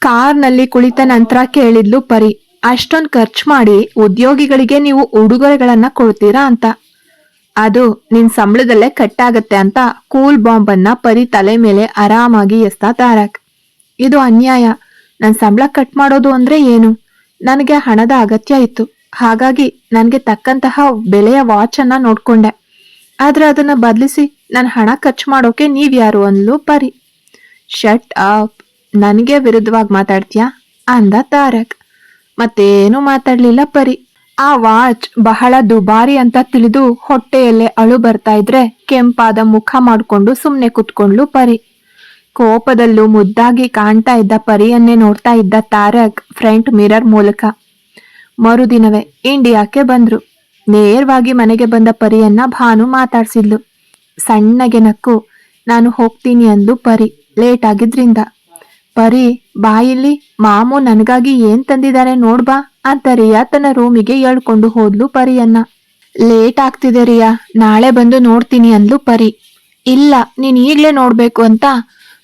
ಕಾರ್ನಲ್ಲಿ ಕುಳಿತ ನಂತರ ಕೇಳಿದ್ಲು, ಪರಿ, ಅಷ್ಟೊಂದು ಖರ್ಚು ಮಾಡಿ ಉದ್ಯೋಗಿಗಳಿಗೆ ನೀವು ಉಡುಗೊರೆಗಳನ್ನ ಕೊಡ್ತೀರಾ ಅಂತ? ಅದು ನಿನ್ ಸಂಬಳದಲ್ಲೇ ಕಟ್ಟಾಗತ್ತೆ ಅಂತ ಕೂಲ್ ಬಾಂಬ್ ಅನ್ನ ಪರಿ ತಲೆ ಮೇಲೆ ಆರಾಮಾಗಿ ಎಸ್ತ ತಾರಕ್. ಇದು ಅನ್ಯಾಯ. ನನ್ ಸಂಬಳ ಕಟ್ ಮಾಡೋದು ಅಂದ್ರೆ ಏನು? ನನಗೆ ಹಣದ ಅಗತ್ಯ ಇತ್ತು. ಹಾಗಾಗಿ ನನಗೆ ತಕ್ಕಂತಹ ಬೆಲೆಯ ವಾಚ್ ಅನ್ನ ನೋಡ್ಕೊಂಡೆ. ಆದ್ರೆ ಅದನ್ನ ಬದಲಿಸಿ ನನ್ನ ಹಣ ಖರ್ಚು ಮಾಡೋಕೆ ನೀವ್ಯಾರು ಅನ್ಲು ಪರಿ. Shut up. ನನಗೆ ವಿರುದ್ಧವಾಗಿ ಮಾತಾಡ್ತೀಯಾ? ಅಂದ ತಾರಕ್. ಮತ್ತೇನು ಮಾತಾಡ್ಲಿಲ್ಲ ಪರಿ. ಆ ವಾಚ್ ಬಹಳ ದುಬಾರಿ ಅಂತ ತಿಳಿದು ಹೊಟ್ಟೆಯಲ್ಲೇ ಅಳು ಬರ್ತಾ ಇದ್ರೆ ಕೆಂಪಾದ ಮುಖ ಮಾಡ್ಕೊಂಡು ಸುಮ್ಮನೆ ಕುತ್ಕೊಂಡ್ಲು ಪರಿ. ಕೋಪದಲ್ಲೂ ಮುದ್ದಾಗಿ ಕಾಣ್ತಾ ಇದ್ದ ಪರಿಯನ್ನೇ ನೋಡ್ತಾ ಇದ್ದ ತಾರಕ್ ಫ್ರಂಟ್ ಮಿರರ್ ಮೂಲಕ. ಮರುದಿನವೇ ಇಂಡಿಯಾಕ್ಕೆ ಬಂದ್ರು. ನೇರವಾಗಿ ಮನೆಗೆ ಬಂದ ಪರಿಯನ್ನ ಭಾನು ಮಾತಾಡ್ಸಿದ್ಲು. ಸಣ್ಣಗೆ ನಕ್ಕು, ನಾನು ಹೋಗ್ತೀನಿ ಅಂದು ಪರಿ, ಲೇಟ್ ಆಗಿದ್ರಿಂದ. ಪರಿ ಬಾಯಿಲಿ ಮಾಮು ನನಗಾಗಿ ಏನ್ ತಂದಿದ್ದಾರೆ ನೋಡ್ಬಾ ಅಂತ ರಿಯಾ ತನ್ನ ರೂಮಿಗೆ ಎಳ್ಕೊಂಡು ಹೋದ್ಲು ಪರಿಯನ್ನ. ಲೇಟ್ ಆಗ್ತಿದೆ ರಿಯಾ, ನಾಳೆ ಬಂದು ನೋಡ್ತೀನಿ ಅಂದ್ಲು ಪರಿ. ಇಲ್ಲ, ನೀನ್ ಈಗ್ಲೇ ನೋಡ್ಬೇಕು ಅಂತ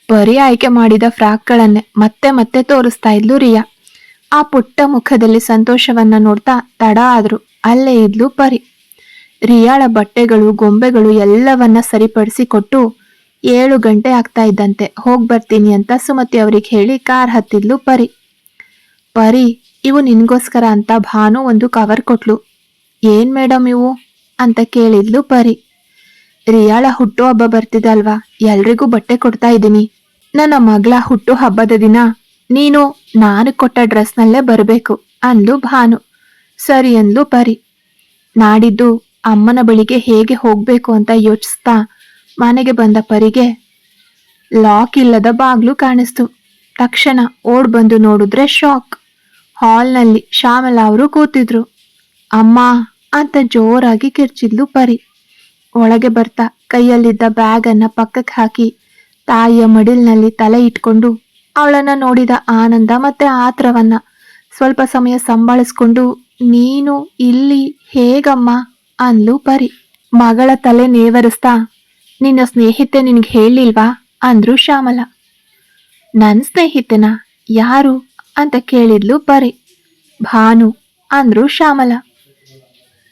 ಪರಿ ಆಯ್ಕೆ ಮಾಡಿದ ಫ್ರಾಕ್ಗಳನ್ನೇ ಮತ್ತೆ ಮತ್ತೆ ತೋರಿಸ್ತಾ ಇದ್ಲು ರಿಯಾ. ಆ ಪುಟ್ಟ ಮುಖದಲ್ಲಿ ಸಂತೋಷವನ್ನ ನೋಡ್ತಾ ತಡ ಆದ್ರು ಅಲ್ಲೇ ಇದ್ಲು ಪರಿ. ರಿಯಾಳ ಬಟ್ಟೆಗಳು, ಗೊಂಬೆಗಳು ಎಲ್ಲವನ್ನ ಸರಿಪಡಿಸಿ ಕೊಟ್ಟು ಏಳು ಗಂಟೆ ಆಗ್ತಾ ಇದ್ದಂತೆ. ಹೋಗ್ ಬರ್ತೀನಿ ಅಂತ ಸುಮತಿ ಅವ್ರಿಗೆ ಹೇಳಿ ಕಾರ್ ಹತ್ತಿದ್ಲು ಪರಿ. ಪರಿ, ಇವು ನಿನ್ಗೋಸ್ಕರ ಅಂತ ಭಾನು ಒಂದು ಕವರ್ ಕೊಟ್ಲು. ಏನ್ ಮೇಡಮ್ ಇವು? ಅಂತ ಕೇಳಿದ್ಲು ಪರಿ. ರಿಯಾಳ ಹುಟ್ಟು ಹಬ್ಬ ಬರ್ತಿದಲ್ವಾ ಎಲ್ರಿಗೂ ಬಟ್ಟೆ ಕೊಡ್ತಾ ಇದ್ದೀನಿ. ನನ್ನ ಮಗಳ ಹುಟ್ಟು ಹಬ್ಬದ ದಿನ. ನೀನು, ನಾನು ಕೊಟ್ಟ ಡ್ರೆಸ್ನಲ್ಲೇ ಬರಬೇಕು, ಅಂದ್ಲು ಭಾನು. ಸರಿ ಅಂದ್ಲು ಪರಿ. ನಾಡಿದ್ದು ಅಮ್ಮನ ಬಳಿಗೆ ಹೇಗೆ ಹೋಗ್ಬೇಕು ಅಂತ ಯೋಚಿಸ್ತಾ ಮನೆಗೆ ಬಂದ ಪರಿಗೆ ಲಾಕ್ ಇಲ್ಲದ ಬಾಗ್ಲು ಕಾಣಿಸ್ತು. ತಕ್ಷಣ ಓಡ್ ಬಂದು ನೋಡಿದ್ರೆ ಶಾಕ್ ಹಾಲ್ನಲ್ಲಿ ಶ್ಯಾಮಲ ಅವರು ಕೂತಿದ್ರು. ಅಮ್ಮ ಅಂತ ಜೋರಾಗಿ ಕಿರ್ಚಿದ್ಲು ಪರಿ. ಒಳಗೆ ಬರ್ತಾ ಕೈಯಲ್ಲಿದ್ದ ಬ್ಯಾಗ್ ಅನ್ನ ಪಕ್ಕಕ್ಕೆ ಹಾಕಿ ತಾಯಿಯ ಮಡಿಲ್ನಲ್ಲಿ ತಲೆ ಇಟ್ಕೊಂಡು ಅವಳನ್ನ ನೋಡಿದ ಆನಂದ ಮತ್ತೆ ಆತ್ರವನ್ನ ಸ್ವಲ್ಪ ಸಮಯ ಸಂಭಾಳಿಸ್ಕೊಂಡು, ನೀನು ಇಲ್ಲಿ ಹೇಗಮ್ಮ? ಅಂದ್ಲು ಪರಿ. ಮಗಳ ತಲೆ ನೇವರಿಸ್ತಾ ನಿನ್ನ ಸ್ನೇಹಿತೆ ನಿನಗೆ ಹೇಳಿಲ್ವಾ? ಅಂದ್ರು ಶ್ಯಾಮಲ. ನನ್ನ ಸ್ನೇಹಿತನ ಯಾರು ಅಂತ ಕೇಳಿದ್ಲು ಬರೆ. ಭಾನು, ಅಂದ್ರು ಶ್ಯಾಮಲ.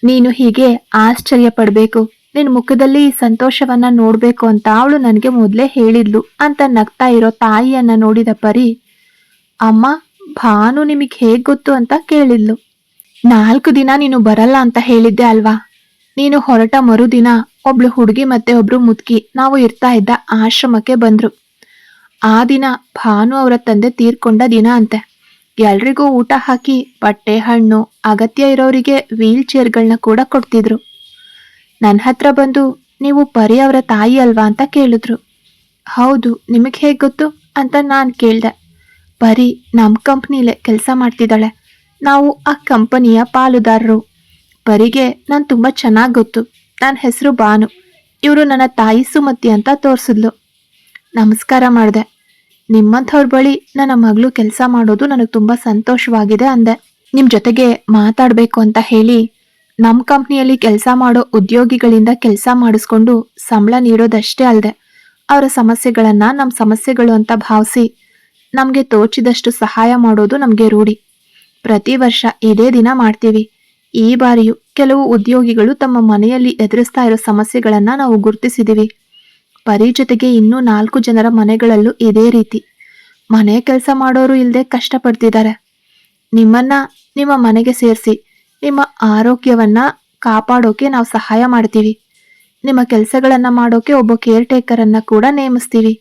ನೀನು ಹೀಗೆ ಆಶ್ಚರ್ಯ ಪಡಬೇಕು. ನಿನ್ನ ಮುಖದಲ್ಲಿ ಈ ಸಂತೋಷವನ್ನ ನೋಡಬೇಕು ಅಂತ ಅವಳು ನನಗೆ ಮೊದಲೇ ಹೇಳಿದ್ಲು ಅಂತ ನಗ್ತಾ ಇರೋ ತಾಯಿಯನ್ನ ನೋಡಿದ ಪರಿ, ಅಮ್ಮ, ಭಾನು ನಿಮಗೆ ಹೇಗ್ ಗೊತ್ತು ಅಂತ ಕೇಳಿದ್ಲು. ನಾಲ್ಕು ದಿನ ನೀನು ಬರಲ್ಲ ಅಂತ ಹೇಳಿದ್ದೆ ಅಲ್ವಾ? ನೀನು ಹೊರಟ ಮರುದಿನ ಒಬ್ಳು ಹುಡುಗಿ ಮತ್ತೆ ಒಬ್ರು ಮುದುಕಿ ನಾವು ಇರ್ತಾ ಇದ್ದ ಆಶ್ರಮಕ್ಕೆ ಬಂದ್ರು. ಆ ದಿನ ಭಾನು ಅವರ ತಂದೆ ತೀರ್ಕೊಂಡ ದಿನ ಅಂತೆ. ಎಲ್ರಿಗೂ ಊಟ ಹಾಕಿ, ಬಟ್ಟೆ, ಹಣ್ಣು, ಅಗತ್ಯ ಇರೋರಿಗೆ ವೀಲ್ ಚೇರ್ಗಳನ್ನ ಕೂಡ ಕೊಡ್ತಿದ್ರು. ನನ್ನ ಹತ್ರ ಬಂದು, ನೀವು ಪರಿ ಅವರ ತಾಯಿ ಅಲ್ವಾ? ಅಂತ ಕೇಳಿದ್ರು. ಹೌದು, ನಿಮಗೆ ಹೇಗೆ ಗೊತ್ತು? ಅಂತ ನಾನು ಕೇಳ್ದೆ. ಪರಿ ನಮ್ಮ ಕಂಪ್ನಿಲೇ ಕೆಲಸ ಮಾಡ್ತಿದ್ದಾಳೆ. ನಾವು ಆ ಕಂಪನಿಯ ಪಾಲುದಾರರು. ಪರಿಗೆ ನಾನು ತುಂಬ ಚೆನ್ನಾಗಿ ಗೊತ್ತು. ನನ್ನ ಹೆಸರು ಬಾನು. ಇವರು ನನ್ನ ತಾಯಿ ಸುಮತಿ ಅಂತ ತೋರಿಸಿದ್ಲು. ನಮಸ್ಕಾರ ಮಾಡಿದೆ. ನಿಮ್ಮಂಥವ್ರ ಬಳಿ ನನ್ನ ಮಗಳು ಕೆಲಸ ಮಾಡೋದು ನನಗೆ ತುಂಬ ಸಂತೋಷವಾಗಿದೆ ಅಂದೆ. ನಿಮ್ಮ ಜೊತೆಗೆ ಮಾತಾಡಬೇಕು ಅಂತ ಹೇಳಿ ನಮ್ಮ ಕಂಪ್ನಿಯಲ್ಲಿ ಕೆಲಸ ಮಾಡೋ ಉದ್ಯೋಗಿಗಳಿಂದ ಕೆಲಸ ಮಾಡಿಸ್ಕೊಂಡು ಸಂಬಳ ನೀಡೋದಷ್ಟೇ ಅಲ್ಲದೆ ಅವರ ಸಮಸ್ಯೆಗಳನ್ನು ನಮ್ಮ ಸಮಸ್ಯೆಗಳು ಅಂತ ಭಾವಿಸಿ ನಮಗೆ ತೋಚಿದಷ್ಟು ಸಹಾಯ ಮಾಡೋದು ನಮಗೆ ರೂಢಿ. ಪ್ರತಿ ವರ್ಷ ಇದೇ ದಿನ ಮಾಡ್ತೀವಿ. ಈ ಬಾರಿಯು ಕೆಲವು ಉದ್ಯೋಗಿಗಳು ತಮ್ಮ ಮನೆಯಲ್ಲಿ ಎದುರಿಸ್ತಾ ಇರೋ ಸಮಸ್ಯೆಗಳನ್ನ ನಾವು ಗುರುತಿಸಿದ್ದೀವಿ ಪರಿ ಜೊತೆಗೆ ಇನ್ನೂ ನಾಲ್ಕು ಜನರ ಮನೆಗಳಲ್ಲೂ ಇದೇ ರೀತಿ. ಮನೆ ಕೆಲಸ ಮಾಡೋರು ಇಲ್ಲದೆ ಕಷ್ಟಪಡ್ತಿದ್ದಾರೆ. ನಿಮ್ಮನ್ನ ನಿಮ್ಮ ಮನೆಗೆ ಸೇರಿಸಿ, ನಿಮ್ಮ ಆರೋಗ್ಯವನ್ನ ಕಾಪಾಡೋಕೆ ನಾವು ಸಹಾಯ ಮಾಡ್ತೀವಿ. ನಿಮ್ಮ ಕೆಲಸಗಳನ್ನ ಮಾಡೋಕೆ ಒಬ್ಬ ಕೇರ್ ಟೇಕರ್ ಅನ್ನ ಕೂಡ ನೇಮಿಸ್ತೀವಿ.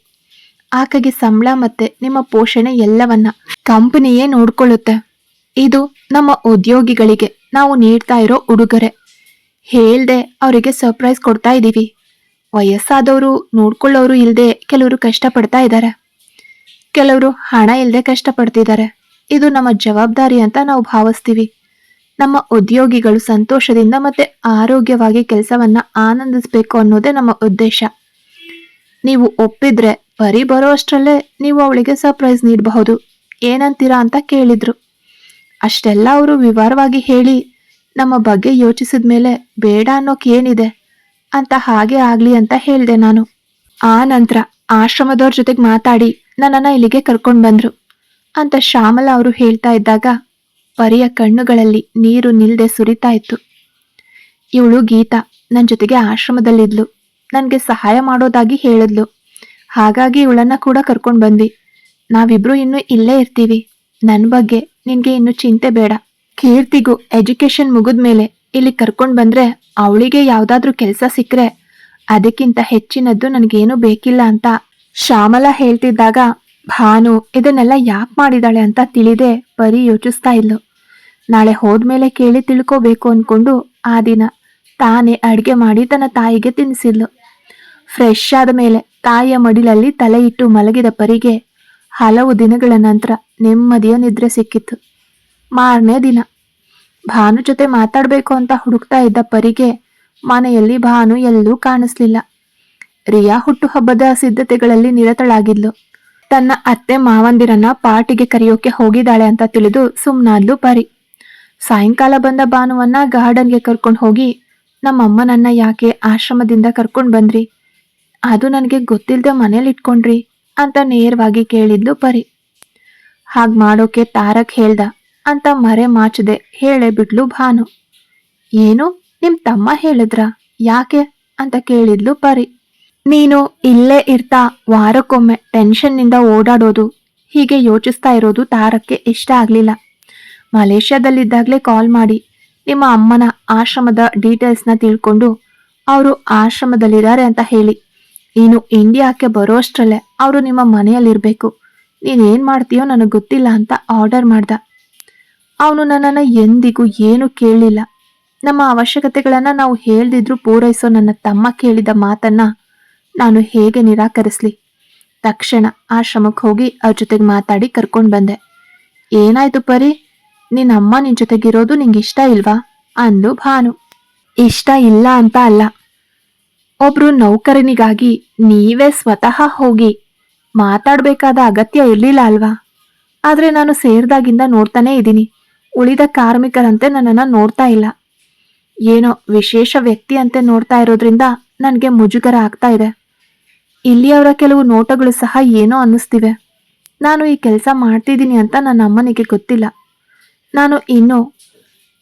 ಆಕೆಗೆ ಸಂಬಳ ಮತ್ತೆ ನಿಮ್ಮ ಪೋಷಣೆ ಎಲ್ಲವನ್ನ ಕಂಪನಿಯೇ ನೋಡ್ಕೊಳ್ಳುತ್ತೆ. ಇದು ನಮ್ಮ ಉದ್ಯೋಗಿಗಳಿಗೆ ನಾವು ನೀಡ್ತಾ ಇರೋ ಉಡುಗೊರೆ. ಹೇಳ್ದೆ ಅವರಿಗೆ ಸರ್ಪ್ರೈಸ್ ಕೊಡ್ತಾ ಇದ್ದೀವಿ ವಯಸ್ಸಾದವರು ನೋಡ್ಕೊಳ್ಳೋರು ಇಲ್ಲದೆ ಕೆಲವರು ಕಷ್ಟಪಡ್ತಾ ಇದ್ದಾರೆ ಕೆಲವರು ಹಣ ಇಲ್ಲದೆ ಕಷ್ಟಪಡ್ತಿದ್ದಾರೆ ಇದು ನಮ್ಮ ಜವಾಬ್ದಾರಿ ಅಂತ ನಾವು ಭಾವಿಸ್ತೀವಿ. ನಮ್ಮ ಉದ್ಯೋಗಿಗಳು ಸಂತೋಷದಿಂದ ಮತ್ತೆ ಆರೋಗ್ಯವಾಗಿ ಕೆಲಸವನ್ನ ಆನಂದಿಸಬೇಕು ಅನ್ನೋದೇ ನಮ್ಮ ಉದ್ದೇಶ. ನೀವು ಒಪ್ಪಿದ್ರೆ ಬರೀ ಬರೋ ಅಷ್ಟರಲ್ಲೇ ನೀವು ಅವಳಿಗೆ ಸರ್ಪ್ರೈಸ್ ನೀಡಬಹುದು. ಏನಂತೀರಾ ಅಂತ ಕೇಳಿದ್ರು. ಅಷ್ಟೆಲ್ಲ ಅವರು ವಿವರವಾಗಿ ಹೇಳಿ, ನಮ್ಮ ಬಗ್ಗೆ ಯೋಚಿಸಿದ ಮೇಲೆ ಬೇಡ ಅನ್ನೋಕೇನಿದೆ ಅಂತ ಹಾಗೆ ಆಗ್ಲಿ ಅಂತ ಹೇಳಿದೆ ನಾನು. ಆ ನಂತರ ಆಶ್ರಮದವ್ರ ಜೊತೆಗೆ ಮಾತಾಡಿ ನನ್ನನ್ನು ಇಲ್ಲಿಗೆ ಕರ್ಕೊಂಡು ಬಂದರು. ಅಂತ ಶ್ಯಾಮಲ ಅವರು ಹೇಳ್ತಾ ಇದ್ದಾಗ ಪರಿಯ ಕಣ್ಣುಗಳಲ್ಲಿ ನೀರು ನಿಲ್ಲದೆ ಸುರಿತಾ ಇತ್ತು. ಇವಳು ಗೀತಾ ನನ್ನ ಜೊತೆಗೆ ಆಶ್ರಮದಲ್ಲಿದ್ಲು. ನನಗೆ ಸಹಾಯ ಮಾಡೋದಾಗಿ ಹೇಳಿದ್ಲು. ಹಾಗಾಗಿ ಇವಳನ್ನ ಕೂಡ ಕರ್ಕೊಂಡು ಬಂದ್ವಿ. ನಾವಿಬ್ರು ಇನ್ನೂ ಇಲ್ಲೇ ಇರ್ತೀವಿ. ನನ್ನ ಬಗ್ಗೆ ನಿನ್ಗೆ ಇನ್ನು ಚಿಂತೆ ಬೇಡ. ಕೀರ್ತಿಗೂ ಎಜುಕೇಶನ್ ಮುಗಿದ್ಮೇಲೆ ಇಲ್ಲಿ ಕರ್ಕೊಂಡು ಬಂದ್ರೆ ಅವಳಿಗೆ ಯಾವ್ದಾದ್ರೂ ಕೆಲಸ ಸಿಕ್ಕರೆ ಅದಕ್ಕಿಂತ ಹೆಚ್ಚಿನದ್ದು ನನಗೇನು ಬೇಕಿಲ್ಲ ಅಂತ ಶ್ಯಾಮಲ ಹೇಳ್ತಿದ್ದಾಗ, ಭಾನು ಇದನ್ನೆಲ್ಲ ಯಾಕೆ ಮಾಡಿದಾಳೆ ಅಂತ ತಿಳಿದೆ ಪರಿ ಯೋಚಿಸ್ತಾ ಇದ್ಲು. ನಾಳೆ ಹೋದ್ಮೇಲೆ ಕೇಳಿ ತಿಳ್ಕೋಬೇಕು ಅನ್ಕೊಂಡು ಆ ದಿನ ತಾನೇ ಅಡುಗೆ ಮಾಡಿ ತನ್ನ ತಾಯಿಗೆ ತಿನ್ನಿಸಿದ್ಲು ಫ್ರೆಶ್ ಆದ ಮೇಲೆ ತಾಯಿಯ ಮಡಿಲಲ್ಲಿ ತಲೆ ಇಟ್ಟು ಮಲಗಿದ ಪರಿಗೆ ಹಲವು ದಿನಗಳ ನಂತರ ನೆಮ್ಮದಿಯ ನಿದ್ರೆ ಸಿಕ್ಕಿತ್ತು ಮಾರನೇ ದಿನ. ಭಾನು ಜೊತೆ ಮಾತಾಡಬೇಕು ಅಂತ ಹುಡುಕ್ತಾ ಇದ್ದ ಪರಿಗೆ ಮನೆಯಲ್ಲಿ ಭಾನು ಎಲ್ಲೂ ಕಾಣಿಸ್ಲಿಲ್ಲ. ರಿಯಾ ಹುಟ್ಟುಹಬ್ಬದ ಸಿದ್ಧತೆಗಳಲ್ಲಿ ನಿರತಳಾಗಿದ್ಲು. ತನ್ನ ಅತ್ತೆ ಮಾವಂದಿರನ್ನ ಪಾರ್ಟಿಗೆ ಕರೆಯೋಕೆ ಹೋಗಿದ್ದಾಳೆ ಅಂತ ತಿಳಿದು ಸುಮ್ನಾದ್ಲು ಪರಿ. ಸಾಯಂಕಾಲ ಬಂದ ಭಾನುವನ್ನ ಗಾರ್ಡನ್ಗೆ ಕರ್ಕೊಂಡು ಹೋಗಿ ನಮ್ಮಮ್ಮನನ್ನ ಯಾಕೆ ಆಶ್ರಮದಿಂದ ಕರ್ಕೊಂಡು ಬಂದ್ರಿ? ಅದು ನನಗೆ ಗೊತ್ತಿಲ್ಲದೆ ಮನೇಲಿ ಇಟ್ಕೊಂಡ್ರಿ ಅಂತ ನೇರವಾಗಿ ಕೇಳಿದ್ಲು ಪರಿ. ಹಾಗ್ ಮಾಡೋಕೆ ತಾರಕ್ ಹೇಳ್ದ, ಅಂತ ಮರೆ ಮಾಚದೆ ಹೇಳೇ ಬಿಟ್ಲು ಭಾನು. ಏನು, ನಿಮ್ ತಮ್ಮ ಹೇಳಿದ್ರ? ಯಾಕೆ? ಅಂತ ಕೇಳಿದ್ಲು ಪರಿ. ನೀನು ಇಲ್ಲೇ ಇರ್ತಾ, ವಾರಕ್ಕೊಮ್ಮೆ ಟೆನ್ಷನ್ನಿಂದ ಓಡಾಡೋದು. ಹೀಗೆ ಯೋಚಿಸ್ತಾ ಇರೋದು ತಾರಕ್ಕೆ ಇಷ್ಟ ಆಗ್ಲಿಲ್ಲ. ಮಲೇಷ್ಯಾದಲ್ಲಿದ್ದಾಗಲೇ ಕಾಲ್ ಮಾಡಿ, ನಿಮ್ಮ ಅಮ್ಮನ ಆಶ್ರಮದ ಡೀಟೇಲ್ಸ್ನ ತಿಳ್ಕೊಂಡು, ಅವರು ಆಶ್ರಮದಲ್ಲಿದ್ದಾರೆ ಅಂತ ಹೇಳಿ. ನೀನು ಇಂಡಿಯಾಕ್ಕೆ ಬರೋಷ್ಟರಲ್ಲೇ ಅವರು ನಿಮ್ಮ ಮನೆಯಲ್ಲಿರಬೇಕು. ನೀನೇನು ಮಾಡ್ತೀಯೋ ನನಗೆ ಗೊತ್ತಿಲ್ಲ ಅಂತ ಆರ್ಡರ್ ಮಾಡ್ದ. ಅವನು ನನ್ನನ್ನು ಎಂದಿಗೂ ಏನು ಕೇಳಲಿಲ್ಲ ನಮ್ಮ ಅವಶ್ಯಕತೆಗಳನ್ನು ನಾವು ಹೇಳ್ದಿದ್ರು ಪೂರೈಸೋ ನನ್ನ ತಮ್ಮ ಕೇಳಿದ ಮಾತನ್ನ ನಾನು ಹೇಗೆ ನಿರಾಕರಿಸ್ಲಿ? ತಕ್ಷಣ ಆಶ್ರಮಕ್ಕೆ ಹೋಗಿ ಅವ್ರ ಜೊತೆಗೆ ಮಾತಾಡಿ ಕರ್ಕೊಂಡು ಬಂದೆ. ಏನಾಯ್ತು ಪರಿ? ನಿನ್ನ ಅಮ್ಮ ನಿನ್ನ ಜೊತೆಗಿರೋದು ನಿಂಗೆ ಇಷ್ಟ ಇಲ್ವಾ? ಅಂದು ಭಾನು. ಇಷ್ಟ ಇಲ್ಲ ಅಂತ ಅಲ್ಲ. ಒಬ್ರು ನೌಕರನಿಗಾಗಿ ನೀವೇ ಸ್ವತಃ ಹೋಗಿ ಮಾತಾಡ್ಬೇಕಾದ ಅಗತ್ಯ ಇರಲಿಲ್ಲ ಅಲ್ವಾ? ಆದ್ರೆ ನಾನು ಸೇರಿದಾಗಿಂದ ನೋಡ್ತಾನೇ ಇದ್ದೀನಿ. ಉಳಿದ ಕಾರ್ಮಿಕರಂತೆ ನನ್ನನ್ನ ನೋಡ್ತಾ ಇಲ್ಲ. ಏನೋ ವಿಶೇಷ ವ್ಯಕ್ತಿ ಅಂತೆ ನೋಡ್ತಾ ಇರೋದ್ರಿಂದ ನನಗೆ ಮುಜುಗರ ಆಗ್ತಾ ಇದೆ. ಇಲ್ಲಿಯವರ ಕೆಲವು ನೋಟಗಳು ಸಹ ಏನೋ ಅನ್ನಿಸ್ತಿವೆ. ನಾನು ಈ ಕೆಲಸ ಮಾಡ್ತಿದ್ದೀನಿ ಅಂತ ನನ್ನ ಅಮ್ಮನಿಗೆ ಗೊತ್ತಿಲ್ಲ. ನಾನು ಇನ್ನೂ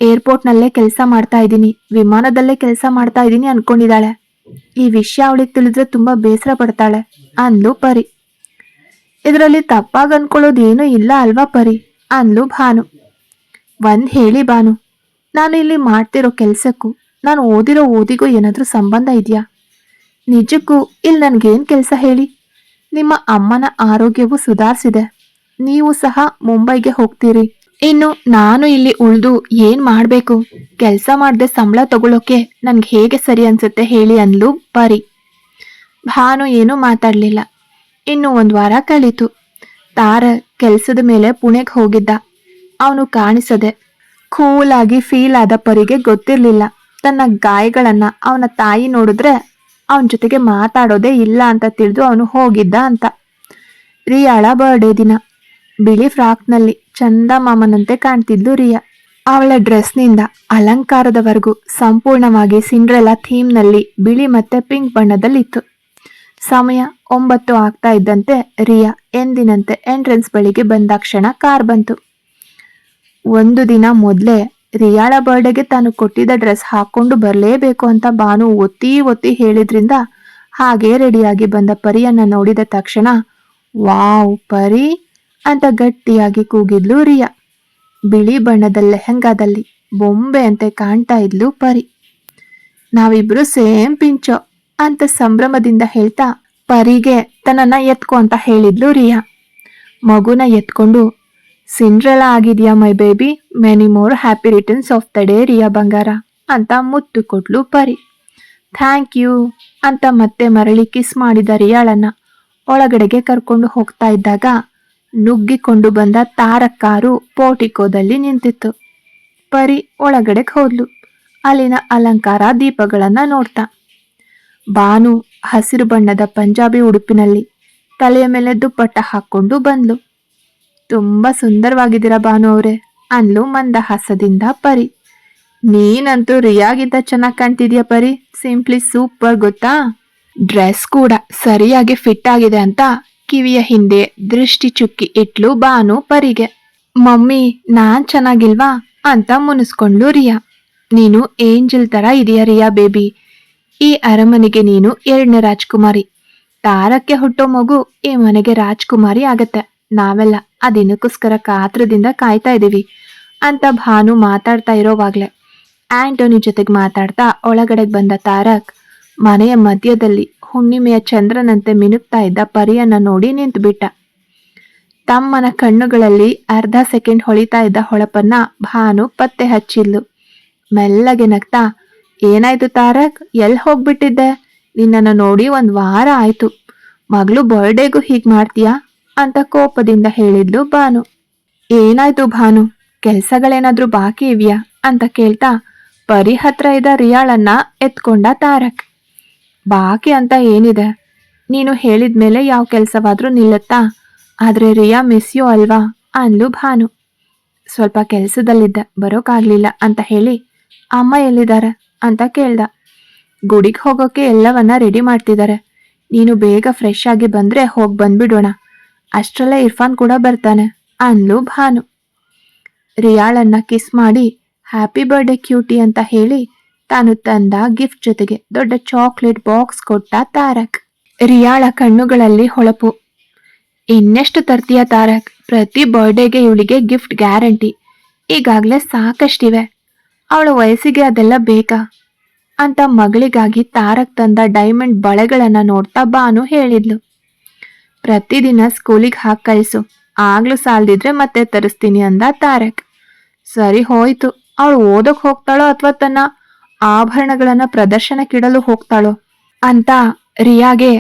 ಏರ್ಪೋರ್ಟ್ನಲ್ಲೇ ಕೆಲಸ ಮಾಡ್ತಾ ಇದ್ದೀನಿ, ವಿಮಾನದಲ್ಲೇ ಕೆಲಸ ಮಾಡ್ತಾ ಇದ್ದೀನಿ ಅನ್ಕೊಂಡಿದ್ದಾಳೆ. ಈ ವಿಷಯ ಅವಳಿಗೆ ತಿಳಿದ್ರೆ ತುಂಬಾ ಬೇಸರ ಪಡ್ತಾಳೆ. ಅಂದು ಪರಿ. ಇದರಲ್ಲಿ ತಪ್ಪಾಗಿ ಅನ್ಕೊಳ್ಳೋದೇನೂ ಇಲ್ಲ ಅಲ್ವಾ ಪರಿ? ಅಂದ್ಲು ಭಾನು. ಒಂದ್ ಹೇಳಿ ಭಾನು. ನಾನು ಇಲ್ಲಿ ಮಾಡ್ತಿರೋ ಕೆಲಸಕ್ಕೂ, ನಾನು ಓದಿರೋ ಓದಿಗೂ ಏನಾದ್ರೂ ಸಂಬಂಧ ಇದೆಯಾ? ನಿಜಕ್ಕೂ ಇಲ್ಲಿ ನನಗೇನು ಕೆಲಸ ಹೇಳಿ? ನಿಮ್ಮ ಅಮ್ಮನ ಆರೋಗ್ಯವು ಸುಧಾರಿಸಿದೆ. ನೀವು ಸಹ ಮುಂಬೈಗೆ ಹೋಗ್ತೀರಿ. ಇನ್ನು ನಾನು ಇಲ್ಲಿ ಉಳಿದು ಏನು ಮಾಡಬೇಕು? ಕೆಲಸ ಮಾಡದೆ ಸಂಬಳ ತಗೊಳ್ಳೋಕೆ ನನ್ಗೆ ಹೇಗೆ ಸರಿ ಅನ್ಸುತ್ತೆ ಹೇಳಿ ಅಂದ್ಲು ಪರಿ. ಭಾನು ಏನೂ ಮಾತಾಡ್ಲಿಲ್ಲ. ಇನ್ನು ಒಂದು ವಾರ ಕಳೀತು. ತಾರ ಕೆಲಸದ ಮೇಲೆ ಪುಣೆಗೆ ಹೋಗಿದ್ದ. ಅವನು ಕಾಣಿಸದೆ ಕೂಲ್ ಆಗಿ ಫೀಲ್ ಆದ ಪರಿಗೆ ಗೊತ್ತಿರಲಿಲ್ಲ. ತನ್ನ ಗಾಯಗಳನ್ನ ಅವನ ತಾಯಿ ನೋಡಿದ್ರೆ ಅವನ ಜೊತೆಗೆ ಮಾತಾಡೋದೇ ಇಲ್ಲ ಅಂತ ತಿಳಿದು ಅವನು ಹೋಗಿದ್ದ ಅಂತ. ರಿಯಾಳ ಬರ್ಡೇ ದಿನ. ಬಿಳಿ ಫ್ರಾಕ್ನಲ್ಲಿ ಚಂದ ಮಾಮನಂತೆ ಕಾಣ್ತಿದ್ದು ರಿಯಾ. ಅವಳ ಡ್ರೆಸ್ನಿಂದ ಅಲಂಕಾರದವರೆಗೂ ಸಂಪೂರ್ಣವಾಗಿ ಸಿಂಡ್ರೆಲಾ ಥೀಮ್ನಲ್ಲಿ ಬಿಳಿ ಮತ್ತೆ ಪಿಂಕ್ ಬಣ್ಣದಲ್ಲಿತ್ತು. ಸಮಯ ಒಂಬತ್ತು ಆಗ್ತಾ ಇದ್ದಂತೆ ರಿಯಾ ಎಂದಿನಂತೆ ಎಂಟ್ರೆನ್ಸ್ ಬಳಿಗೆ ಬಂದಾಕ್ಷಣ ಕಾರ್ ಬಂತು. ಒಂದು ದಿನ ಮೊದಲೇ ರಿಯಾಳ ಬರ್ಡೇಗೆ ತಾನು ಕೊಟ್ಟಿದ್ದ ಡ್ರೆಸ್ ಹಾಕೊಂಡು ಬರಲೇಬೇಕು ಅಂತ ಬಾನು ಒತ್ತಿ ಒತ್ತಿ ಹೇಳಿದ್ರಿಂದ ಹಾಗೆ ರೆಡಿಯಾಗಿ ಬಂದ ಪರಿಯನ್ನ ನೋಡಿದ ತಕ್ಷಣ, ವಾವ್, ಪರಿ, ಅಂತ ಗಟ್ಟಿಯಾಗಿ ಕೂಗಿದ್ಲು ರಿಯಾ. ಬಿಳಿ ಬಣ್ಣದ ಲೆಹಂಗಾದಲ್ಲಿ ಬೊಂಬೆ ಅಂತೆ ಕಾಣ್ತಾ ಇದ್ಲು ಪರಿ. ನಾವಿಬ್ರು ಸೇಮ್ ಪಿಂಚೋ. ಅಂತ ಸಂಭ್ರಮದಿಂದ ಹೇಳ್ತಾ ಪರಿಗೆ ತನ್ನನ್ನ ಎತ್ಕೊ ಅಂತ ಹೇಳಿದ್ಲು ರಿಯಾ. ಮಗುನ ಎತ್ಕೊಂಡು ಸಿಂಡ್ರೆಲಾ ಆಗಿದೆಯಾ my baby? Many more happy returns of the day Riya ಬಂಗಾರ ಅಂತ ಮುತ್ತು ಕೊಟ್ಲು ಪರಿ. ಥ್ಯಾಂಕ್ ಯು ಅಂತ ಮತ್ತೆ ಮರಳಿ ಕಿಸ್ ಮಾಡಿದ ರಿಯಾಳನ್ನ ಒಳಗಡೆಗೆ ಕರ್ಕೊಂಡು ಹೋಗ್ತಾ ಇದ್ದಾಗ ನುಗ್ಗಿಕೊಂಡು ಬಂದ ತಾರಕ್ಕಾರು ಪೋಟಿಕೋದಲ್ಲಿ ನಿಂತಿತ್ತು. ಪರಿ ಒಳಗಡೆಗೆ ಹೋದ್ಲು. ಅಲ್ಲಿನ ಅಲಂಕಾರ ದೀಪಗಳನ್ನ ನೋಡ್ತಾ ಬಾನು ಹಸಿರು ಬಣ್ಣದ ಪಂಜಾಬಿ ಉಡುಪಿನಲ್ಲಿ ತಲೆಯ ಮೇಲೆ ದುಪ್ಪಟ್ಟ ಹಾಕ್ಕೊಂಡು ಬಂದ್ಲು. ತುಂಬಾ ಸುಂದರವಾಗಿದ್ದೀರ ಬಾನು ಅವರೇ ಅನ್ಲು ಮಂದಹಾಸದಿಂದ ಪರಿ. ನೀನಂತೂ ರಿಯಾಗಿಂತ ಚೆನ್ನಾಗಿ ಕಾಣ್ತಿದ್ಯಾ ಪರಿ? ಸಿಂಪ್ಲಿ ಸೂಪರ್ ಗೊತ್ತಾ? ಡ್ರೆಸ್ ಕೂಡ ಸರಿಯಾಗಿ ಫಿಟ್ ಆಗಿದೆ ಅಂತ ಕಿವಿಯ ಹಿಂದೆ ದೃಷ್ಟಿ ಚುಕ್ಕಿ ಇಟ್ಲು ಬಾನು ಪರಿಗೆ. ಮಮ್ಮಿ, ನಾನ್ ಚೆನ್ನಾಗಿಲ್ವಾ? ಅಂತ ಮುನಿಸ್ಕೊಂಡ್ಲು ರಿಯಾ. ನೀನು ಏಂಜಲ್ ತರ ಇದೆಯಾ ರಿಯಾ ಬೇಬಿ. ಈ ಅರಮನೆಗೆ ನೀನು ಎರಡನೇ ರಾಜ್ಕುಮಾರಿ. ತಾರಕ್ಕೆ ಹುಟ್ಟೋ ಮಗು ಈ ಮನೆಗೆ ರಾಜ್ಕುಮಾರಿ ಆಗತ್ತೆ. ನಾವೆಲ್ಲ ಆ ದಿನಕ್ಕೋಸ್ಕರ ಕಾತ್ರದಿಂದ ಕಾಯ್ತಾ ಇದ್ದೀವಿ ಅಂತ ಭಾನು ಮಾತಾಡ್ತಾ ಇರೋವಾಗ್ಲೆ. ಆಂಟೋನಿ ಜೊತೆಗೆ ಮಾತಾಡ್ತಾ ಒಳಗಡೆಗೆ ಬಂದ ತಾರಕ್ ಮನೆಯ ಮಧ್ಯದಲ್ಲಿ ಹುಣ್ಣಿಮೆಯ ಚಂದ್ರನಂತೆ ಮಿನುಕ್ತಾ ಇದ್ದ ಪರಿಯನ್ನ ನೋಡಿ ನಿಂತುಬಿಟ್ಟ. ತಮ್ಮನ ಕಣ್ಣುಗಳಲ್ಲಿ ಅರ್ಧ ಸೆಕೆಂಡ್ ಹೊಳಿತಾ ಇದ್ದ ಹೊಳಪನ್ನ ಭಾನು ಪತ್ತೆ ಹಚ್ಚಿದ್ಲು. ಮೆಲ್ಲಗೆ ನಗ್ತಾ ಏನಾಯ್ತು ತಾರಕ್? ಎಲ್ಲಿ ಹೋಗ್ಬಿಟ್ಟಿದ್ದೆ? ನಿನ್ನನ್ನು ನೋಡಿ ಒಂದ್ ವಾರ ಆಯ್ತು. ಮಗಳು ಬರ್ಡೇಗೂ ಹೀಗ್ ಮಾಡ್ತೀಯಾ? ಅಂತ ಕೋಪದಿಂದ ಹೇಳಿದ್ಲು ಭಾನು. ಏನಾಯ್ತು ಭಾನು? ಕೆಲ್ಸಗಳೇನಾದ್ರೂ ಬಾಕಿ ಇವ್ಯಾ? ಅಂತ ಕೇಳ್ತಾ ಪರಿ ಹತ್ರ ಇದ್ದ ರಿಯಾಳನ್ನ ಎತ್ಕೊಂಡ ತಾರಕ್. ಬಾಕಿ ಅಂತ ಏನಿದೆ? ನೀನು ಹೇಳಿದ ಮೇಲೆ ಯಾವ ಕೆಲಸವಾದರೂ ನಿಲ್ಲತ್ತಾ? ಆದ್ರೆ ರಿಯಾ ಮಿಸ್ ಯು ಅಲ್ವಾ? ಅನ್ಲು ಭಾನು. ಸ್ವಲ್ಪ ಕೆಲಸದಲ್ಲಿದ್ದೆ, ಬರೋಕಾಗ್ಲಿಲ್ಲ, ಅಂತ ಹೇಳಿ ಅಮ್ಮ ಎಲ್ಲಿದ್ದಾರೆ? ಅಂತ ಕೇಳ್ದ. ಗುಡಿಗೆ ಹೋಗೋಕೆ ಎಲ್ಲವನ್ನ ರೆಡಿ ಮಾಡ್ತಿದ್ದಾರೆ ನೀನು ಬೇಗ ಫ್ರೆಶ್ ಆಗಿ ಬಂದ್ರೆ ಹೋಗಿ ಬಂದ್ಬಿಡೋಣ. ಅಷ್ಟರಲ್ಲೇ ಇರ್ಫಾನ್ ಕೂಡ ಬರ್ತಾನೆ ಅನ್ಲು ಭಾನು. ರಿಯಾಳನ್ನ ಕಿಸ್ ಮಾಡಿ ಹ್ಯಾಪಿ ಬರ್ಡೇ ಕ್ಯೂಟಿ ಅಂತ ಹೇಳಿ ತಾನು ತಂದ ಗಿಫ್ಟ್ ಜೊತೆಗೆ ದೊಡ್ಡ ಚಾಕ್ಲೇಟ್ ಬಾಕ್ಸ್ ಕೊಟ್ಟ ತಾರಕ್. ರಿಯಾಳ ಕಣ್ಣುಗಳಲ್ಲಿ ಹೊಳಪು. ಇನ್ನೆಷ್ಟು ತರ್ತೀಯ ತಾರಕ್? ಪ್ರತಿ ಬರ್ಡೇಗೆ ಇವಳಿಗೆ ಗಿಫ್ಟ್ ಗ್ಯಾರಂಟಿ ಈಗಾಗಲೇ ಸಾಕಷ್ಟಿವೆ. ಅವಳ ವಯಸ್ಸಿಗೆ ಅದೆಲ್ಲ ಬೇಕಾ? ಅಂತ ಮಗಳಿಗಾಗಿ ತಾರಕ್ ತಂದ ಡೈಮಂಡ್ ಬಳೆಗಳನ್ನ ನೋಡ್ತಾ ಬಾನು ಹೇಳಿದ್ಲು. ಪ್ರತಿದಿನ ಸ್ಕೂಲಿಗೆ ಹಾಕಿ ಕಳಿಸು. ಆಗ್ಲೂ ಸಾಲ್ದಿದ್ರೆ ಮತ್ತೆ ತರಿಸ್ತೀನಿ ಅಂದ ತಾರಕ್. ಸರಿ ಹೋಯ್ತು. ಅವಳು ಓದಕ್ ಹೋಗ್ತಾಳೋ ಅಥವಾ ತನ್ನ ಆಭರಣಗಳನ್ನ ಪ್ರದರ್ಶನಕ್ಕಿಡಲು ಹೋಗ್ತಾಳೋ? ಅಂತ ರಿಯಾಗೆ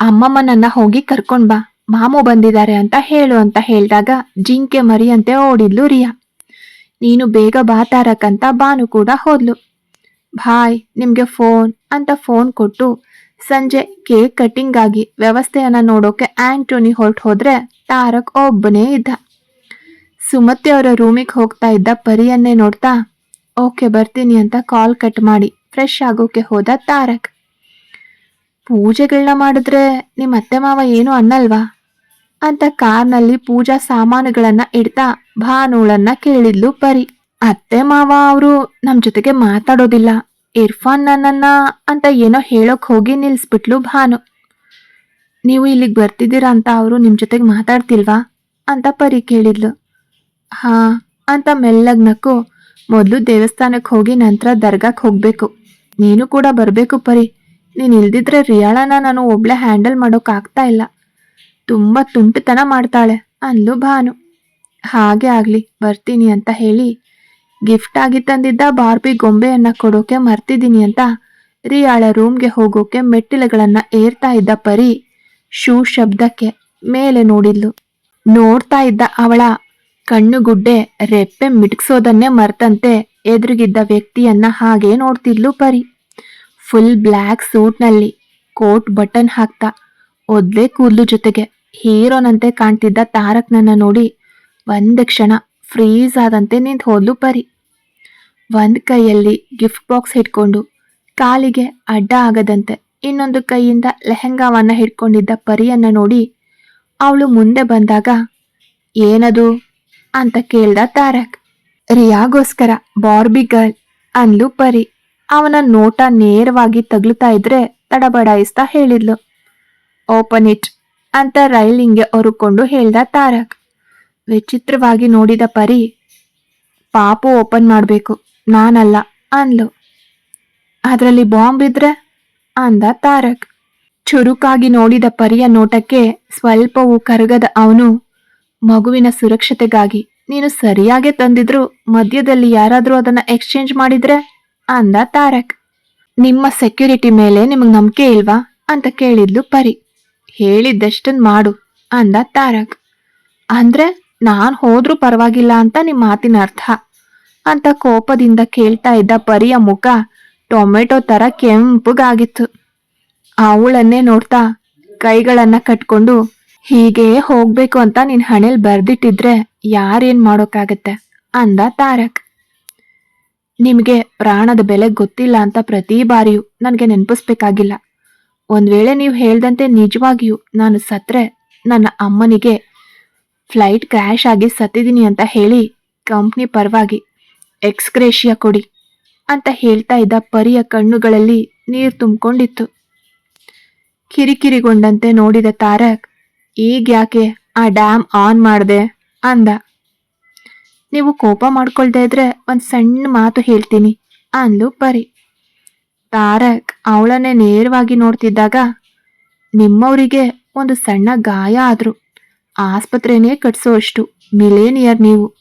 ಅಮ್ಮಮ್ಮನನ್ನ ಹೋಗಿ ಕರ್ಕೊಂಡ್ ಬಾ. ಮಾಮು ಬಂದಿದ್ದಾರೆ ಅಂತ ಹೇಳು ಅಂತ ಹೇಳಿದಾಗ ಜಿಂಕೆ ಮರಿಯಂತೆ ಓಡಿದ್ಲು ರಿಯಾ. ನೀನು ಬೇಗ ಬಾ ತಾರಕ್ಕಂತ ಬಾನು ಕೂಡ ಹೋದ್ಲು. ಭಾಯ್, ನಿಮಗೆ ಫೋನ್ ಅಂತ ಫೋನ್ ಕೊಟ್ಟು ಸಂಜೆ ಕೇಕ್ ಕಟಿಂಗ್ ಆಗಿ ವ್ಯವಸ್ಥೆಯನ್ನ ನೋಡೋಕೆ ಆಂಟೋನಿ ಹೊರಟು ಹೋದ್ರೆ ತಾರಕ್ ಒಬ್ಬನೇ ಇದ್ದ. ಸುಮತಿ ಅವರ ರೂಮಿಗೆ ಹೋಗ್ತಾ ಇದ್ದ ಪರಿಯನ್ನೇ ನೋಡ್ತಾ, ಓಕೆ, ಬರ್ತೀನಿ ಅಂತ ಕಾಲ್ ಕಟ್ ಮಾಡಿ, ಫ್ರೆಶ್ ಆಗೋಕೆ ಹೋದ ತಾರಕ್. ಪೂಜೆಗಳನ್ನ ಮಾಡಿದ್ರೆ ನಿಮ್ಮ ಅತ್ತೆ ಮಾವ ಏನು ಅನ್ನಲ್ವಾ? ಅಂತ ಕಾರ್ನಲ್ಲಿ ಪೂಜಾ ಸಾಮಾನುಗಳನ್ನ ಇಡ್ತಾ ಭಾನುಳನ್ನ ಕೇಳಿದ್ಲು ಪರಿ. ಅತ್ತೆ, ಮಾವ ಅವರು ನಮ್ ಜೊತೆಗೆ ಮಾತಾಡೋದಿಲ್ಲ. ಇರ್ಫಾನ್ ನನ್ನನ್ನ ಅಂತ ಏನೋ ಹೇಳೋಕ್ ಹೋಗಿ ನಿಲ್ಸ್ಬಿಟ್ಲು ಭಾನು. ನೀವು ಇಲ್ಲಿಗೆ ಬರ್ತಿದ್ದೀರಾ ಅಂತ ಅವರು ನಿಮ್ ಜೊತೆಗೆ ಮಾತಾಡ್ತಿಲ್ವಾ? ಅಂತ ಪರಿ ಕೇಳಿದ್ಲು. ಹಾ, ಅಂತ ಮೆಲ್ಲಗ್ನಕ್ಕು ಮೊದಲು ದೇವಸ್ಥಾನಕ್ಕೆ ಹೋಗಿ ನಂತರ ದರ್ಗಾಕ್ ಹೋಗ್ಬೇಕು. ನೀನು ಕೂಡ ಬರಬೇಕು ಪರಿ. ನೀನ್ ಇಲ್ದಿದ್ರೆ ರಿಯಾಳನ ನಾನು ಒಬ್ಳೆ ಹ್ಯಾಂಡಲ್ ಮಾಡೋಕ್ ಆಗ್ತಾ ಇಲ್ಲ. ತುಂಬಾ ತುಂಟತನ ಮಾಡ್ತಾಳೆ, ಅಂದ್ಲು ಭಾನು. ಹಾಗೆ ಆಗ್ಲಿ, ಬರ್ತೀನಿ ಅಂತ ಹೇಳಿ ಗಿಫ್ಟ್ ಆಗಿ ತಂದಿದ್ದ ಬಾರ್ಬಿ ಗೊಂಬೆಯನ್ನ ಕೊಡೋಕೆ ಮರ್ತಿದ್ದೀನಿ ಅಂತ ರಿಯಾಳ ರೂಮ್ಗೆ ಹೋಗೋಕೆ ಮೆಟ್ಟಿಲುಗಳನ್ನ ಏರ್ತಾ ಇದ್ದ ಪರಿ ಶೂ ಶಬ್ದಕ್ಕೆ ಮೇಲೆ ನೋಡಿದ್ಲು. ನೋಡ್ತಾ ಇದ್ದ ಅವಳ ಕಣ್ಣುಗುಡ್ಡೆ ರೆಪ್ಪೆ ಮಿಟ್ಕ್ಸೋದನ್ನೇ ಮರ್ತಂತೆ ಎದುರಿಗಿದ್ದ ವ್ಯಕ್ತಿಯನ್ನ ಹಾಗೆ ನೋಡ್ತಿದ್ಲು ಪರಿ. ಫುಲ್ ಬ್ಲ್ಯಾಕ್ ಸೂಟ್ನಲ್ಲಿ ಕೋಟ್ ಬಟನ್ ಹಾಕ್ತಾ ಒದ್ಲೆ ಕೂದ್ಲು ಜೊತೆಗೆ ಹೀರೋನಂತೆ ಕಾಣ್ತಿದ್ದ ತಾರಕ್ನನ್ನ ನೋಡಿ ಒಂದ್ ಕ್ಷಣ ಫ್ರೀಸ್ ಆದಂತೆ ನಿಂತು ಹೋದ್ಲು ಪರಿ. ಒಂದು ಕೈಯಲ್ಲಿ ಗಿಫ್ಟ್ ಬಾಕ್ಸ್ ಹಿಡ್ಕೊಂಡು ಕಾಲಿಗೆ ಅಡ್ಡ ಆಗದಂತೆ ಇನ್ನೊಂದು ಕೈಯಿಂದ ಲೆಹೆಂಗಾವನ್ನು ಹಿಡ್ಕೊಂಡಿದ್ದ ಪರಿಯನ್ನು ನೋಡಿ ಅವಳು ಮುಂದೆ ಬಂದಾಗ, ಏನದು? ಅಂತ ಕೇಳ್ದ ತಾರಕ್. ರಿಯಾಗೋಸ್ಕರ ಬಾರ್ಬಿ ಗರ್ಲ್ ಅಂದ್ಲು ಪರಿ. ಅವನ ನೋಟ ನೇರವಾಗಿ ತಗ್ಲುತ್ತಾ ಇದ್ರೆ ತಡಬಡಾಯಿಸ್ತಾ ಹೇಳಿದ್ಲು. ಓಪನ್ ಇಟ್, ಅಂತ ರೈಲಿಂಗ್ಗೆ ಒರುಕೊಂಡು ಹೇಳ್ದ ತಾರಕ್. ವಿಚಿತ್ರವಾಗಿ ನೋಡಿದ ಪರಿ, ಪಾಪು ಓಪನ್ ಮಾಡಬೇಕು, ನಾನಲ್ಲ ಅನ್ಲು ಅದರಲ್ಲಿ ಬಾಂಬ್ ಇದ್ರೆ? ಅಂದ ತಾರಕ್. ಚುರುಕಾಗಿ ನೋಡಿದ ಪರಿಯ ನೋಟಕ್ಕೆ ಸ್ವಲ್ಪವೂ ಕರಗದ ಅವನು, ಮಗುವಿನ ಸುರಕ್ಷತೆಗಾಗಿ ನೀನು ಸರಿಯಾಗೆ ತಂದಿದ್ರು ಮಧ್ಯದಲ್ಲಿ ಯಾರಾದರೂ ಅದನ್ನ ಎಕ್ಸ್ಚೇಂಜ್ ಮಾಡಿದ್ರೆ? ಅಂದ ತಾರಕ್. ನಿಮ್ಮ ಸೆಕ್ಯೂರಿಟಿ ಮೇಲೆ ನಿಮಗೆ ನಂಬಿಕೆ ಇಲ್ವಾ? ಅಂತ ಕೇಳಿದ್ಲು ಪರಿ. ಹೇಳಿದ್ದಷ್ಟನ್ ಮಾಡು ಅಂದ ತಾರಕ್. ಅಂದ್ರೆ? ನಾನ್ ಹೋದ್ರೂ ಪರವಾಗಿಲ್ಲ ಅಂತ ನಿಮ್ಮ ಮಾತಿನ ಅರ್ಥ. ಅಂತ ಕೋಪದಿಂದ ಕೇಳ್ತಾ ಇದ್ದ ಪರಿಯ ಮುಖ ಟೊಮೆಟೊ ತರ ಕೆಂಪುಗಾಗಿತ್ತು. ಅವಳನ್ನೇ ನೋಡ್ತಾ ಕೈಗಳನ್ನ ಕಟ್ಕೊಂಡು, ಹೀಗೆ ಹೋಗ್ಬೇಕು ಅಂತ ನಿನ್ ಹಣೆಲ್ ಬರ್ದಿಟ್ಟಿದ್ರೆ ಯಾರೇನ್ ಮಾಡೋಕ್ಕಾಗತ್ತೆ? ಅಂದ ತಾರಕ್. ನಿಮಗೆ ಪ್ರಾಣದ ಬೆಲೆ ಗೊತ್ತಿಲ್ಲ ಅಂತ ಪ್ರತಿ ಬಾರಿಯೂ ನನಗೆ ನೆನಪಿಸ್ಬೇಕಾಗಿಲ್ಲ. ಒಂದ್ ವೇಳೆ ನೀವು ಹೇಳ್ದಂತೆ ನಿಜವಾಗಿಯೂ ನಾನು ಸತ್ರೆ ನನ್ನ ಅಮ್ಮನಿಗೆ ಫ್ಲೈಟ್ ಕ್ರ್ಯಾಶ್ ಆಗಿ ಸತ್ತಿದ್ದೀನಿ ಅಂತ ಹೇಳಿ ಕಂಪ್ನಿ ಪರವಾಗಿ ಎಕ್ಸ್ಕ್ರೇಷಿಯಾ ಕೊಡಿ ಅಂತ ಹೇಳ್ತಾ ಇದ್ದ ಪರಿಯ ಕಣ್ಣುಗಳಲ್ಲಿ ನೀರು ತುಂಬಿಕೊಂಡಿತ್ತು. ಕಿರಿಕಿರಿಗೊಂಡಂತೆ ನೋಡಿದ ತಾರಕ್ ಈಗ ಯಾಕೆ ಆ ಡ್ಯಾಮ್ ಆನ್ ಮಾಡಿದೆ ಅಂದ. ನೀವು ಕೋಪ ಮಾಡ್ಕೊಳ್ದೇ ಇದ್ರೆ ಒಂದು ಸಣ್ಣ ಮಾತು ಹೇಳ್ತೀನಿ ಅಂದ್ಲು ಪರಿ. ತಾರಕ್ ಅವಳನ್ನೇ ನೇರವಾಗಿ ನೋಡ್ತಿದ್ದಾಗ ನಿಮ್ಮವರಿಗೆ ಒಂದು ಸಣ್ಣ ಗಾಯ ಆದ್ರು. ಆಸ್ಪತ್ರೆನೇ ಕಟ್ಸೋಷ್ಟು ಮಿಲೇನಿಯರ್ ನೀವು.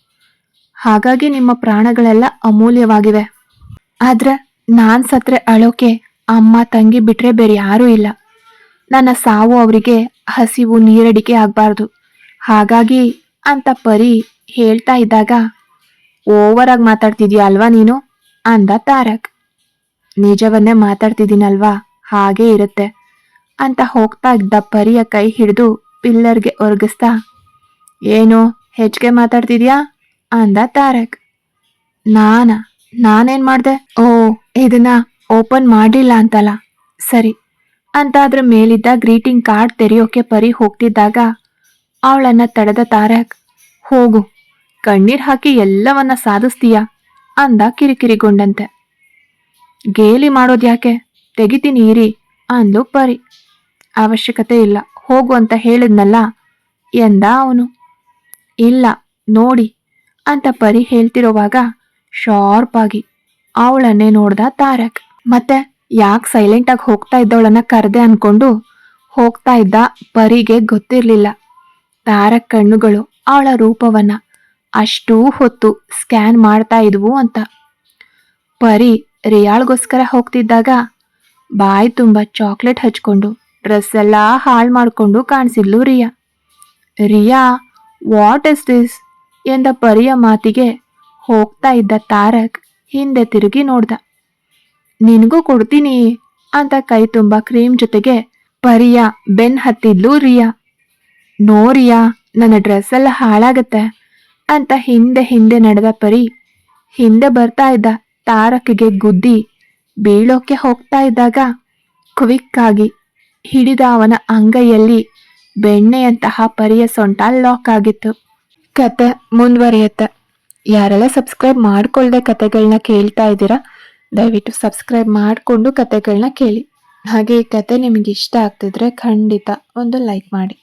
ಹಾಗಾಗಿ ನಿಮ್ಮ ಪ್ರಾಣಗಳೆಲ್ಲ ಅಮೂಲ್ಯವಾಗಿವೆ. ಆದ್ರೆ ನಾನ್ ಸತ್ರೆ ಅಳೋಕೆ ಅಮ್ಮ ತಂಗಿ ಬಿಟ್ರೆ ಬೇರೆ ಯಾರೂ ಇಲ್ಲ. ನನ್ನ ಸಾವು ಅವರಿಗೆ ಹಸಿವು ನೀರಡಿಕೆ ಆಗಬಾರ್ದು. ಹಾಗಾಗಿ ಅಂತ ಪರಿ ಹೇಳ್ತಾ ಇದ್ದಾಗ, ಓವರ್ ಆಗಿ ಮಾತಾಡ್ತಿದ್ಯಾ ಅಲ್ವಾ ನೀನು? ಅಂದ ತಾರಕ್. ನಿಜವನ್ನೇ ಮಾತಾಡ್ತಿದ್ದೀನಲ್ವಾ? ಹಾಗೇ ಇರುತ್ತೆ. ಅಂತ ಹೋಗ್ತಾ ಇದ್ದ ಪರಿಯ ಕೈ ಹಿಡಿದು ಪಿಲ್ಲರ್ಗೆ ಒರಗಿಸ್ತಾ, ಏನು ಹೆಚ್ಚಿಗೆ ಮಾತಾಡ್ತಿದ್ಯಾ? ಅಂದ ತಾರಕ್. ನಾನ, ನಾನೇನ್ ಮಾಡ್ದೆ? ಓ, ಇದನ್ನ ಓಪನ್ ಮಾಡಿಲ್ಲ ಅಂತಲ್ಲ. ಸರಿ. ಅಂತ ಅದ್ರ ಮೇಲಿದ್ದ ಗ್ರೀಟಿಂಗ್ ಕಾರ್ಡ್ ತೆರೆಯೋಕೆ ಪರಿ ಹೋಗ್ತಿದ್ದಾಗ ಅವಳನ್ನ ತಡೆದ ತಾರಕ್, ಹೋಗು, ಕಣ್ಣೀರ್ ಹಾಕಿ ಎಲ್ಲವನ್ನ ಸಾಧಿಸ್ತೀಯ? ಅಂದ ಕಿರಿಕಿರಿಗೊಂಡಂತೆ. ಗೇಲಿ ಮಾಡೋದ್ಯಾಕೆ? ತೆಗಿತೀನಿ, ಇರಿ ಅಂದು ಪರಿ. ಅವಶ್ಯಕತೆ ಇಲ್ಲ. ಹೋಗು ಅಂತ ಹೇಳಿದ್ನಲ್ಲ? ಎಂದ ಅವನು. ಇಲ್ಲ, ನೋಡಿ, ಅಂತ ಪರಿ ಹೇಳ್ತಿರೋವಾಗ ಶಾರ್ಪ್ ಆಗಿ ಅವಳನ್ನೇ ನೋಡ್ದ ತಾರಕ್. ಮತ್ತೆ ಯಾಕೆ ಸೈಲೆಂಟ್ ಆಗಿ ಹೋಗ್ತಾ ಇದ್ದವಳನ್ನ ಕರೆದೆ ಅನ್ಕೊಂಡು ಹೋಗ್ತಾ ಇದ್ದ ಪರಿಗೆ ಗೊತ್ತಿರಲಿಲ್ಲ. ತಾರಕ್ ಕಣ್ಣುಗಳು ಅವಳ ರೂಪವನ್ನ ಅಷ್ಟೂ ಹೊತ್ತು ಸ್ಕ್ಯಾನ್ ಮಾಡ್ತಾ ಇದ್ವು ಅಂತ. ಪರಿ ರಿಯಾಳ್ಗೋಸ್ಕರ ಹೋಗ್ತಿದ್ದಾಗ ಬಾಯಿ ತುಂಬ ಚಾಕ್ಲೇಟ್ ಹಚ್ಕೊಂಡು ಡ್ರೆಸ್ ಎಲ್ಲ ಹಾಳು ಮಾಡಿಕೊಂಡು ಕಾಣಿಸಿದ್ಲು Riya. Riya what is this ಎಂದ ಪರಿಯ ಮಾತಿಗೆ ಹೋಗ್ತಾ ಇದ್ದ ತಾರಕ್ ಹಿಂದೆ ತಿರುಗಿ ನೋಡ್ದ. ನಿನಗೂ ಕೊಡ್ತೀನಿ ಅಂತ ಕೈ ತುಂಬ ಕ್ರೀಮ್ ಜೊತೆಗೆ ಪರಿಯ ಬೆನ್ ಹತ್ತಿದ್ಲು ರಿಯಾ. ನೋ ರಿಯಾ, ನನ್ನ ಡ್ರೆಸ್ ಎಲ್ಲ ಹಾಳಾಗತ್ತೆ ಅಂತ ಹಿಂದೆ ಹಿಂದೆ ನಡೆದ ಪರಿ ಹಿಂದೆ ಬರ್ತಾ ಇದ್ದ ತಾರಕ್ಗೆ ಗುದ್ದಿ ಬೀಳೋಕೆ ಹೋಗ್ತಾ ಇದ್ದಾಗ ಕ್ವಿಕ್ ಆಗಿ ಹಿಡಿದ ಅವನ ಅಂಗೈಯಲ್ಲಿ ಬೆಣ್ಣೆಯಂತಹ ಪರಿಯ ಸೊಂಟ ಲಾಕ್ ಆಗಿತ್ತು. ಕತೆ ಮುಂದುವರಿಯುತ್ತೆ. ಯಾರೆಲ್ಲ ಸಬ್ಸ್ಕ್ರೈಬ್ ಮಾಡ್ಕೊಳ್ಳದೆ ಕತೆಗಳನ್ನ ಕೇಳ್ತಾ ಇದ್ದೀರಾ, ದಯವಿಟ್ಟು ಸಬ್ಸ್ಕ್ರೈಬ್ ಮಾಡಿಕೊಂಡು ಕತೆಗಳನ್ನ ಕೇಳಿ. ಹಾಗೆ ಈ ಕತೆ ನಿಮಗೆ ಇಷ್ಟ ಆಗ್ತಿದ್ರೆ ಖಂಡಿತ ಒಂದು ಲೈಕ್ ಮಾಡಿ.